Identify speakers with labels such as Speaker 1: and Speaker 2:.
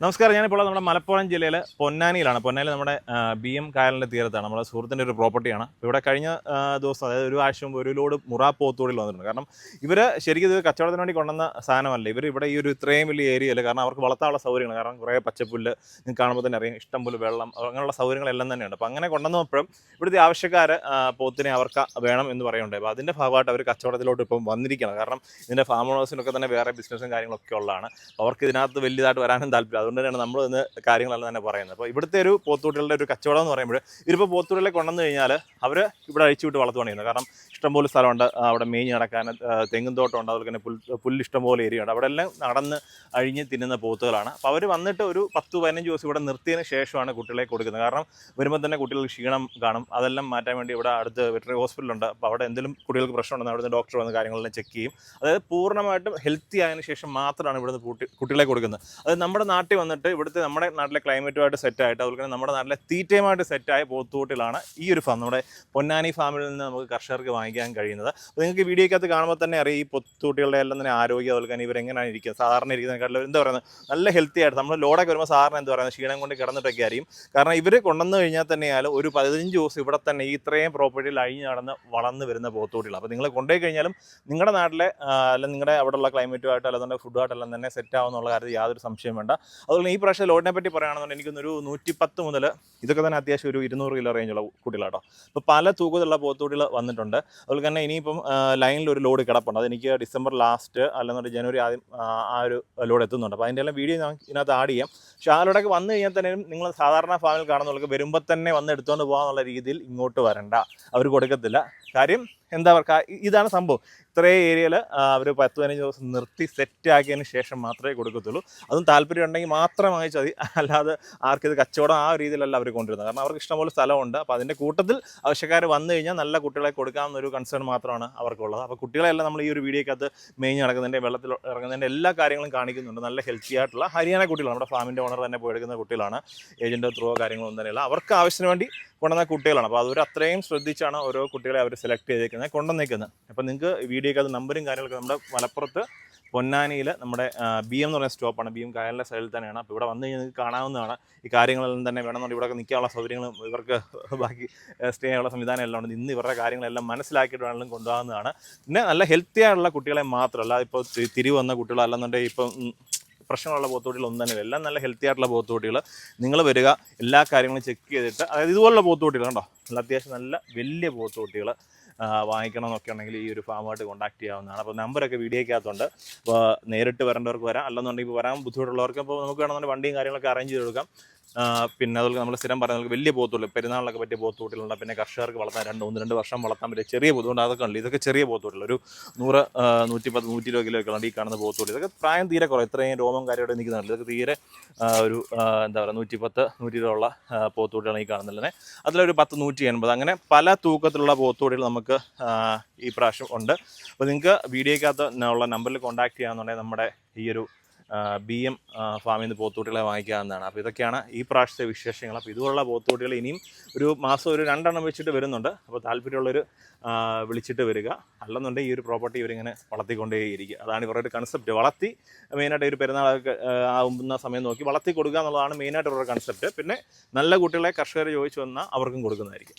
Speaker 1: നമസ്കാരം. ഞാനിപ്പോൾ നമ്മുടെ മലപ്പുറം ജില്ലയിലെ പൊന്നാനിയിലാണ്. പൊന്നാനി നമ്മുടെ ബി എം കായലിന്റെ തീരത്താണ്. നമ്മുടെ സുഹൃത്തിന്റെ ഒരു പ്രോപ്പർട്ടിയാണ്. ഇവിടെ കഴിഞ്ഞ ദിവസം അതായത് ഒരു ആഴ്ച മുമ്പ് ഒരു ലോഡ് മുറാ പോത്തൂടിൽ വന്നിട്ടുണ്ട്. കാരണം ഇവർ ശരിക്കും ഇത് കച്ചവടത്തിന് വേണ്ടി കൊണ്ടുവന്ന സാധനമല്ല. ഇവർ ഇവിടെ ഈ ഒരു ഇത്രയും വലിയ ഏരിയയിൽ കാരണം അവർക്ക് വളർത്താനുള്ള സൗകര്യങ്ങൾ കാരണം കുറേ പച്ചപ്പുല്ല് നിങ്ങൾക്ക് കാണുമ്പോൾ തന്നെ അറിയാം. ഇഷ്ടംപോലെ വെള്ളം അങ്ങനെയുള്ള സൗകര്യങ്ങളെല്ലാം തന്നെയുണ്ട്. അപ്പോൾ അങ്ങനെ കൊണ്ടുവന്നപ്പോഴും ഇവിടുത്തെ ആവശ്യക്കാർ പോത്തിനെ അവർക്ക് വേണം എന്ന് പറയുന്നുണ്ട്. അപ്പോൾ അതിന്റെ ഭാഗമായിട്ട് അവർ കച്ചവടത്തിലോട്ട് ഇപ്പം വന്നിരിക്കുകയാണ്. കാരണം ഇതിന്റെ ഫാം ഓണേഴ്സിനൊക്കെ തന്നെ വേറെ ബിസിനസ്സും കാര്യങ്ങളൊക്കെ ഉള്ളതാണ്. അവർക്ക് ഇതിനകത്ത് വലിയതായിട്ട് വരാനും താല്പര്യം അതുകൊണ്ട് തന്നെയാണ് നമ്മൾ ഇന്ന് കാര്യങ്ങളെല്ലാം തന്നെ പറയുന്നത്. അപ്പോൾ ഇവിടുത്തെ ഒരു പോത്തൂട്ടികളുടെ ഒരു കച്ചവടം എന്ന് പറയുമ്പോൾ ഇതിപ്പോൾ പോത്തൂട്ടിലെ കൊണ്ടുവന്നു കഴിഞ്ഞാൽ അവർ ഇവിടെ അഴിച്ചു വിട്ട് വളർത്തു പണിയുന്നത് കാരണം ഇഷ്ടംപോലെ സ്ഥലമുണ്ട്. അവിടെ മേഞ്ഞ് നടക്കാൻ തെങ്ങും തോട്ടമുണ്ട് അതുപോലെ തന്നെ പുൽ പുല്ല് ഇഷ്ടംപോലെ ഏരിയ ഉണ്ട് അവിടെ എല്ലാം നടന്ന് അഴിഞ്ഞ് തിന്നുന്ന പോത്തുകളാണ്. അപ്പോൾ അവർ വന്നിട്ട് ഒരു പത്ത് പതിനഞ്ച് ദിവസം ഇവിടെ നിർത്തിയതിന് ശേഷമാണ് കുട്ടികളെ കൊടുക്കുന്നത്. കാരണം വരുമ്പോൾ തന്നെ കുട്ടികൾക്ക് ക്ഷീണം കാണും. അതെല്ലാം മാറ്റാൻ വേണ്ടി ഇവിടെ അടുത്ത് വെറ്ററി ഹോസ്പിറ്റലുണ്ട് അപ്പോൾ അവിടെ എന്തെങ്കിലും കുട്ടികൾക്ക് പ്രശ്നമുണ്ടെന്ന് അവിടുന്ന് ഡോക്ടർ വന്ന് കാര്യങ്ങളെല്ലാം ചെക്ക് ചെയ്യും. അതായത് പൂർണമായിട്ടും ഹെൽത്തി ആയതിനു ശേഷം മാത്രമാണ് ഇവിടുന്ന് കുട്ടികളെ കൊടുക്കുന്നത്. അത് നമ്മുടെ നാട്ടിൽ വന്നിട്ട് ഇവിടുത്തെ നമ്മുടെ നാട്ടിലെ ക്ലൈമറ്റുമായിട്ട് സെറ്റായിട്ട് അതുപോലെ തന്നെ നമ്മുടെ നാട്ടിലെ തീറ്റയുമായിട്ട് സെറ്റായ പോത്തുകൂട്ടിലാണ് ഈ ഒരു ഫാം നമ്മുടെ പൊന്നാനി ഫാമിൽ നിന്ന് നമുക്ക് കർഷകർക്ക് വാങ്ങിക്കാൻ കഴിയുന്നത്. അപ്പോൾ നിങ്ങൾക്ക് വീഡിയോക്കകത്ത് കാണുമ്പോൾ തന്നെ അറിയാം ഈ പൊത്തുകുട്ടികളുടെ എല്ലാം തന്നെ ആരോഗ്യം അതുപോലെ തന്നെ ഇവരെങ്ങനെയാണ് ഇരിക്കുന്നത് സാധാരണ ഇരിക്കുന്നതിനെക്കാട്ടിലും എന്താ പറയുന്നത്? നല്ല ഹെൽത്തി ആയിട്ട് നമ്മൾ ലോഡൊക്കെ വരുമ്പോൾ സാധാരണ എന്താ പറയുന്നത്? ക്ഷീണം കൊണ്ട് കിടന്നിട്ടൊക്കെ ആയിരിക്കും. കാരണം ഇവർ കൊണ്ടുവന്നു കഴിഞ്ഞാൽ തന്നെയാലും ഒരു പതിനഞ്ച് ദിവസം ഇവിടെ തന്നെ ഈ ഇത്രയും പ്രോപ്പർട്ടിയിൽ അഴിഞ്ഞ് നടന്ന് വളർന്നു വരുന്ന പോത്തുകുട്ടികൾ അപ്പോൾ നിങ്ങൾ കൊണ്ടുപോയി കഴിഞ്ഞാലും നിങ്ങളുടെ നാട്ടിലെ അല്ല അല്ലെങ്കിൽ നിങ്ങളുടെ അവിടെയുള്ള ക്ലൈമറ്റുമായിട്ടോ അല്ലാതെ ഫുഡുമായിട്ടെല്ലാം തന്നെ സെറ്റ് ആവുന്നുള്ള കാര്യത്തിൽ യാതൊരു സംശയം വേണ്ട. അതുപോലെ ഈ പ്രാവശ്യം ലോഡിനെ പറ്റി പറയുകയാണെന്നുണ്ടെങ്കിൽ എനിക്കൊന്നൊരു നൂറ്റിപ്പത്ത് മുതൽ ഇതൊക്കെ തന്നെ അത്യാവശ്യം ഒരു ഇരുന്നൂറ് കിലോ റേഞ്ചുള്ള കുട്ടികളാട്ടോ. അപ്പോൾ പല തൂക്കത്തിലുള്ള പോത്തുകുട്ടികൾ വന്നിട്ടുണ്ട്. അതുപോലെ തന്നെ ഇനിയിപ്പം ലൈനിൽ ഒരു ലോഡ് കിടപ്പുണ്ട്. അതെനിക്ക് ഡിസംബർ ലാസ്റ്റ് അല്ലെന്നുണ്ടെങ്കിൽ ജനുവരി ആദ്യം ആ, ഒരു ലോഡ് എത്തുന്നുണ്ട്. അപ്പോൾ അതിന്റെ എല്ലാം വീഡിയോ ഞാൻ ഇതിനകത്ത് ആഡ് ചെയ്യാം. പക്ഷേ ആ ലോഡൊക്കെ വന്നു കഴിഞ്ഞാൽ തന്നെ നിങ്ങൾ സാധാരണ ഫാമിൽ കാണുന്നവർക്ക് വരുമ്പോൾ തന്നെ വന്ന് എടുത്തുകൊണ്ട് പോകാമെന്നുള്ള രീതിയിൽ ഇങ്ങോട്ട് വരണ്ട. അവർ കൊടുക്കത്തില്ല. കാര്യം എന്താ പറയുക ഇതാണ് സംഭവം. ഇത്രയും ഏരിയയിൽ അവർ പത്ത് പതിനഞ്ച് ദിവസം നിർത്തി സെറ്റ് ആക്കിയതിന് ശേഷം മാത്രമേ കൊടുക്കത്തുള്ളൂ. അതും താല്പര്യം ഉണ്ടെങ്കിൽ മാത്രം വാങ്ങിച്ചാൽ മതി. അല്ലാതെ ആർക്കിത് കച്ചവടം ആ രീതിയിലല്ല അവർ കൊണ്ടുവരുന്നത്. കാരണം അവർക്ക് ഇഷ്ടംപോലെ സ്ഥലമുണ്ട്. അപ്പോൾ അതിന്റെ കൂട്ടത്തിൽ ആവശ്യക്കാർ വന്നു കഴിഞ്ഞാൽ നല്ല കുട്ടികളെ കൊടുക്കാമെന്നൊരു കൺസേൺ മാത്രമാണ് അവർക്കുള്ളത്. അപ്പോൾ കുട്ടികളെല്ലാം നമ്മൾ ഈ ഒരു വീഡിയോക്കകത്ത് മേഞ്ഞ് നടക്കുന്നതിന്റെ വെള്ളത്തിൽ ഇറങ്ങുന്നതിന്റെ എല്ലാ കാര്യങ്ങളും കാണിക്കുന്നുണ്ട്. നല്ല ഹെൽത്തി ആയിട്ടുള്ള ഹരിയാന കുട്ടികളാണ്. നമ്മുടെ ഫാമിന്റെ ഓണർ തന്നെ പോയി എടുക്കുന്ന കുട്ടികളാണ്. ഏജന്റോ ത്രോ കാര്യങ്ങളൊന്നും തന്നെയല്ല അവർക്ക് ആവശ്യത്തിന് വേണ്ടി കൊണ്ടുവന്ന കുട്ടികളാണ്. അപ്പോൾ അവർ അത്രയും ശ്രദ്ധിച്ചാണ് ഓരോ കുട്ടികളെ അവർ സെലക്ട് ചെയ്തേക്കുന്നത് കൊണ്ടുവന്നേക്കുന്നത്. അപ്പോൾ നിങ്ങൾക്ക് വീഡിയോക്ക് അത് നമ്പറും കാര്യങ്ങളൊക്കെ നമ്മുടെ മലപ്പുറത്ത് പൊന്നാനിയിൽ നമ്മുടെ ബി എം എന്ന് പറയുന്ന സ്റ്റോപ്പാണ്. ബി എം കായലിന്റെ സൈഡിൽ തന്നെയാണ്. അപ്പോൾ ഇവിടെ വന്നു കഴിഞ്ഞാൽ നിങ്ങൾക്ക് കാണാവുന്നതാണ്. ഈ കാര്യങ്ങളെല്ലാം തന്നെ വേണമെന്നുണ്ടെങ്കിൽ ഇവിടെ നിൽക്കാനുള്ള സൗകര്യങ്ങളും ഇവർക്ക് ബാക്കി സ്റ്റേ ചെയ്യാനുള്ള സംവിധാനം എല്ലാം ഉണ്ട്. ഇന്ന് ഇവരുടെ കാര്യങ്ങളെല്ലാം മനസ്സിലാക്കിയിട്ട് വേണമെങ്കിലും കൊണ്ടുപോകുന്നതാണ് പിന്നെ നല്ല ഹെൽത്തി ആയുള്ള കുട്ടികളെ മാത്രമല്ല ഇപ്പോൾ തിരി തിരിവ് വന്ന കുട്ടികളല്ലെന്നുണ്ടെങ്കിൽ ഇപ്പം പ്രശ്നമുള്ള പോത്തുകുട്ടികൾ ഒന്നും തന്നെ എല്ലാം നല്ല ഹെൽത്തി ആയിട്ടുള്ള പോത്തോട്ടികൾ നിങ്ങൾ വരിക എല്ലാ കാര്യങ്ങളും ചെക്ക് ചെയ്തിട്ട് അതായത് ഇതുപോലുള്ള പോത്തോട്ടികൾ കണ്ടോ? നല്ല അത്യാവശ്യം നല്ല വലിയ പോത്തുകുട്ടികൾ. വാങ്ങിക്കണം എന്നൊക്കെ ഉണ്ടെങ്കിൽ ഈ ഒരു ഫാമുമായിട്ട് കോൺടാക്ട് ചെയ്യാവുന്നതാണ്. അപ്പോൾ നമ്പറൊക്കെ വീഡിയോയ്ക്കകത്തുണ്ട്. അപ്പോൾ നേരിട്ട് വരേണ്ടവർക്ക് വരാം. അല്ലെന്നുണ്ടെങ്കിൽ വരാം വരാൻ ബുദ്ധിമുട്ടുള്ളവർക്ക് അപ്പോൾ നമുക്ക് വേണമെന്നുണ്ടെങ്കിൽ വണ്ടിയും കാര്യങ്ങളൊക്കെ അറേഞ്ച് ചെയ്ത് കൊടുക്കാം. പിന്നെ അതുപോലെ നമ്മൾ സ്ഥിരം പറയുന്നത് വലിയ പോത്തുകൾ പെരുന്നാളിലൊക്കെ പറ്റിയ പോത്തുകുട്ടികളുണ്ട്. പിന്നെ കർഷകർക്ക് വളർത്താൻ രണ്ട് ഒന്ന് രണ്ട് വർഷം വളർത്താൻ പറ്റിയ ചെറിയ പോത്തുകൊണ്ട് അതൊക്കെ ഉണ്ട് ഇതൊക്കെ ചെറിയ പോത്തുകൾ ഒരു നൂറ് നൂറ്റി പത്ത് നൂറ്റി ഇരുപത് കിലോ ഒക്കെ ഉണ്ട് ഈ കാണുന്ന പോത്തുകൾ. ഇതൊക്കെ പ്രായം തീരെ കുറവ്. ഇത്രയും രോമം കാര്യമായിട്ട് നിൽക്കുന്നുണ്ട് ഇതൊക്കെ തീരെ ഒരു എന്താ പറയുക നൂറ്റി പത്ത് നൂറ്റി ഇരുപത് ഉള്ള പോത്തുകുട്ടികളാണ് ഈ കാണുന്നത് അതിലൊരു പത്ത് നൂറ്റി എൺപത്. അങ്ങനെ പല തൂക്കത്തിലുള്ള പോത്തുകുട്ടികൾ നമുക്ക് ഈ പ്രാവശ്യം ഉണ്ട്. അപ്പോൾ നിങ്ങൾക്ക് വീഡിയോക്കകത്ത് ഉള്ള നമ്പറിൽ കോൺടാക്ട് ചെയ്യാമെന്നുണ്ടെങ്കിൽ നമ്മുടെ ഈ ഒരു ബി എം ഫാമിൽ നിന്ന് പോത്തുകുട്ടികളെ വാങ്ങിക്കാവുന്നതാണ് അപ്പോൾ ഇതൊക്കെയാണ് ഈ പ്രാവശ്യത്തെ വിശേഷങ്ങൾ. അപ്പോൾ ഇതുപോലുള്ള പോത്തുകുട്ടികൾ ഇനിയും ഒരു മാസം ഒരു രണ്ടെണ്ണം വെച്ചിട്ട് വരുന്നുണ്ട്. അപ്പോൾ താല്പര്യമുള്ളവർ ആ, വിളിച്ചിട്ട് വരിക. അല്ലെന്നുണ്ടെങ്കിൽ ഈ ഒരു പ്രോപ്പർട്ടി ഇവരിങ്ങനെ വളർത്തിക്കൊണ്ടേയിരിക്കുക അതാണ് ഇവരുടെ ഒരു കൺസെപ്റ്റ് വളർത്തി മെയിനായിട്ട് ഒരു പെരുന്നാളൊക്കെ ആവുന്ന സമയം നോക്കി വളർത്തി കൊടുക്കുക എന്നുള്ളതാണ് മെയിനായിട്ട് ഇവരുടെ കൺസെപ്റ്റ് പിന്നെ നല്ല കുട്ടികളെ കർഷകർ ചോദിച്ചു വന്നാൽ അവർക്കും കൊടുക്കുന്നതായിരിക്കും.